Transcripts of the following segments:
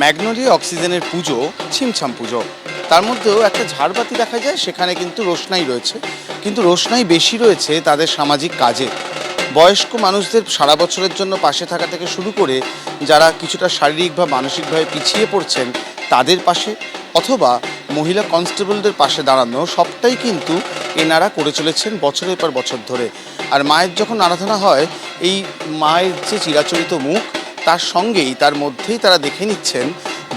Magnolia অক্সিজেনের পুজো, ছিমছাম পুজো। তার মধ্যেও একটা ঝাড়বাতি দেখা যায়, সেখানে কিন্তু রোশনাই রয়েছে। কিন্তু রোশনাই বেশি রয়েছে তাদের সামাজিক কাজে। বয়স্ক মানুষদের সারা বছরের জন্য পাশে থাকা থেকে শুরু করে যারা কিছুটা শারীরিক বা মানসিকভাবে পিছিয়ে পড়ছেন, তাদের পাশে অথবা মহিলা কনস্টেবলদের পাশে দাঁড়ানো, সবটাই কিন্তু এনারা করে চলেছেন বছরের পর বছর ধরে। আর মায়ের যখন আরাধনা হয়, এই মায়ের যে চিরাচরিত মুখ তার সঙ্গেই, তার মধ্যেই তারা দেখে নিচ্ছেন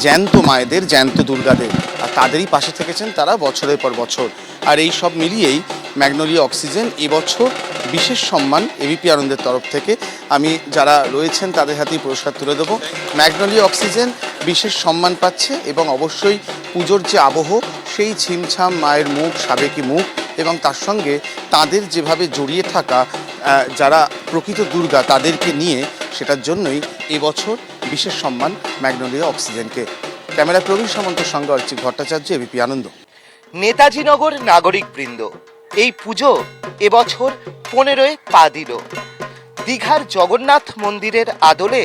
জ্যান্ত মায়েদের, জ্যান্ত দুর্গাদের। আর তাদেরই পাশে থেকেছেন তারা বছরের পর বছর। আর এই সব মিলিয়েই ম্যাগনোলিয়া অক্সিজেন এবছর বিশেষ সম্মান এবিপি আনন্দের তরফ থেকে। আমি যারা রয়েছেন তাদের হাতেই পুরস্কার তুলে দেবো। ম্যাগনোলিয়া অক্সিজেন বিশেষ সম্মান পাচ্ছে এবং অবশ্যই পুজোর যে আবহ, সেই ছিমছাম মায়ের মুখ, সাবেকি মুখ এবং তার সঙ্গে তাদের যেভাবে জড়িয়ে থাকা যারা প্রকৃত দুর্গা তাদেরকে নিয়ে সেটার জন্যই এবছর বিশেষ সম্মান ম্যাগনোলিয়া অক্সিজেনকে। ক্যামেরা প্রবীণ সামন্তের সঙ্গে অর্চিত ভট্টাচার্য এবিপি আনন্দ। নেতাজিনগর নাগরিক বৃন্দ এই পুজো এবছর পনেরোয় পা দিল। দীঘার জগন্নাথ মন্দিরের আদলে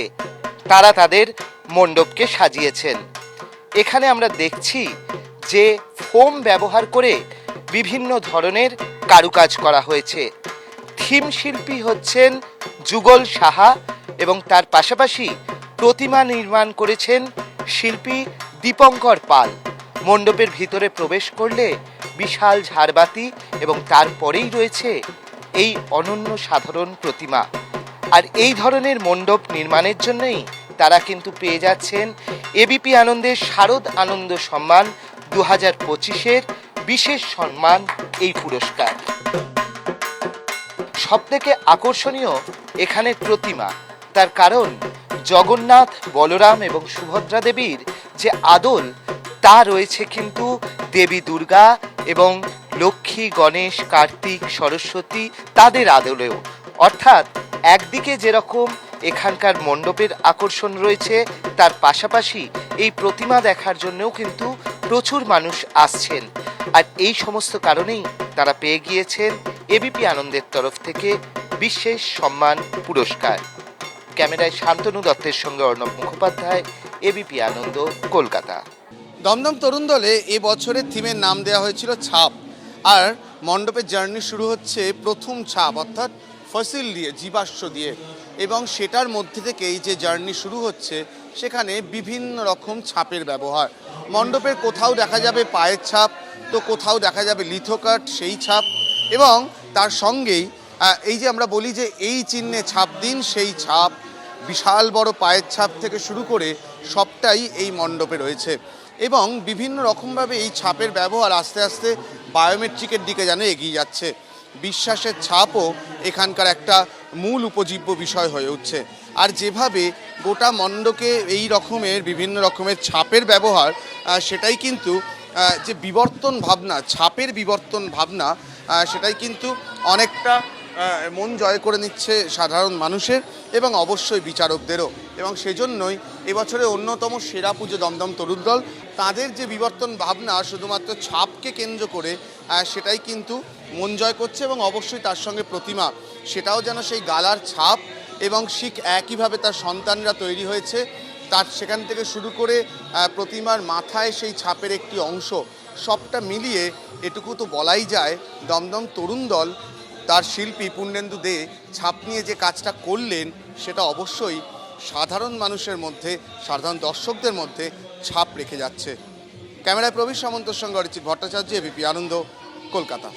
তারা তাদের মণ্ডপকে সাজিয়েছেন। এখানে আমরা দেখছি যে ফোম ব্যবহার করে বিভিন্ন ধরনের কারুকাজ করা হয়েছে। থিম শিল্পী হচ্ছেন যুগল সাহা এবং তার পাশাপাশি প্রতিমা নির্মাণ করেছেন শিল্পী দীপঙ্কর পাল। মণ্ডপের ভিতরে প্রবেশ করলে বিশাল ঝাড়বাতি এবং তারপরেই রয়েছে এই অনন্য সাধারণ প্রতিমা। আর এই ধরনের মণ্ডপ নির্মাণের জন্যই তারা কিন্তু পেয়ে যাচ্ছেন এবিপি আনন্দের শারদ আনন্দ সম্মান দু হাজার পঁচিশের বিশেষ সম্মান এই পুরস্কার। সবথেকে আকর্ষণীয় এখানে প্রতিমা তার কারণ জগন্নাথ, বলরাম এবং সুভদ্রা দেবীর যে আদল, তা রয়েছে কিন্তু দেবী দুর্গা এবং লক্ষ্মী, গণেশ, কার্তিক, সরস্বতী তাদের আদলেও। অর্থাৎ একদিকে যেরকম এখানকার মণ্ডপের আকর্ষণ রয়েছে, তার পাশাপাশি এই প্রতিমা দেখার জন্যও কিন্তু প্রচুর মানুষ আসছেন। আর এই সমস্ত কারণেই তারা পেয়ে গিয়েছেন এবিপি আনন্দের তরফ থেকে বিশেষ সম্মান, পুরস্কার। ক্যামেরায় শান্তনু দত্তের সঙ্গে অর্ণব মুখোপাধ্যায় এবিপি আনন্দ, কলকাতা। দমদম তরুণ দলে এ বছরের থিমের নাম দেওয়া হয়েছিল ছাপ। আর মণ্ডপের জার্নি শুরু হচ্ছে প্রথম ছাপ, অর্থাৎ ফসিল দিয়ে, জীবাশ্ম দিয়ে। এবং সেটার মধ্যে থেকেই যে জার্নি শুরু হচ্ছে, সেখানে বিভিন্ন রকম ছাপের ব্যবহার। মণ্ডপের কোথাও দেখা যাবে পায়ের ছাপ, তো কোথাও দেখা যাবে লিথোকাট সেই ছাপ। এবং তার সঙ্গেই এই যে আমরা বলি যে এই চিহ্নে ছাপ দিন, সেই ছাপ। বিশাল বড় পায়ের ছাপ থেকে শুরু করে সবটাই এই মণ্ডপে রয়েছে। এবং বিভিন্ন রকমভাবে এই ছাপের ব্যবহার আস্তে আস্তে বায়োমেট্রিকের দিকে যেন এগিয়ে যাচ্ছে। বিশ্বাসের ছাপও এখানকার একটা মূল উপজীব্য বিষয় হয়ে উঠছে। আর যেভাবে গোটা মণ্ডকে এই রকমের বিভিন্ন রকমের ছাপের ব্যবহার সেটাই কিন্তু যে বিবর্তন ভাবনা, ছাপের বিবর্তন ভাবনা সেটাই কিন্তু অনেকটা মন জয় করে নিচ্ছে সাধারণ মানুষের এবং অবশ্যই বিচারকদেরও। এবং সেজন্যই এবছরে অন্যতম সেরা পুজো দমদম তরুণ দল। তাদের যে বিবর্তন ভাবনা, শুধুমাত্র ছাপকে কেন্দ্র করে সেটাই কিন্তু মন জয় করছে এবং অবশ্যই তার সঙ্গে প্রতিমা। সেটাও যেন সেই গালার ছাপ এবং শিখ একইভাবে তার সন্তানরা তৈরি হয়েছে। তার সেখান থেকে শুরু করে প্রতিমার মাথায় সেই ছাপের একটি অংশ। সবটা মিলিয়ে এটুকু তো বলাই যায়, দমদম তরুণ দল তার শিল্পী পূর্ণেন্দু দে ছাপ নিয়ে যে কাজটা করলেন, সেটা অবশ্যই সাধারণ মানুষের মধ্যে, সাধারণ দর্শকদের মধ্যে ছাপ রেখে যাচ্ছে। ক্যামেরায় প্রবীর সামন্তর সঙ্গে অরিচিত ভট্টাচার্য এবিপি আনন্দ, কলকাতা।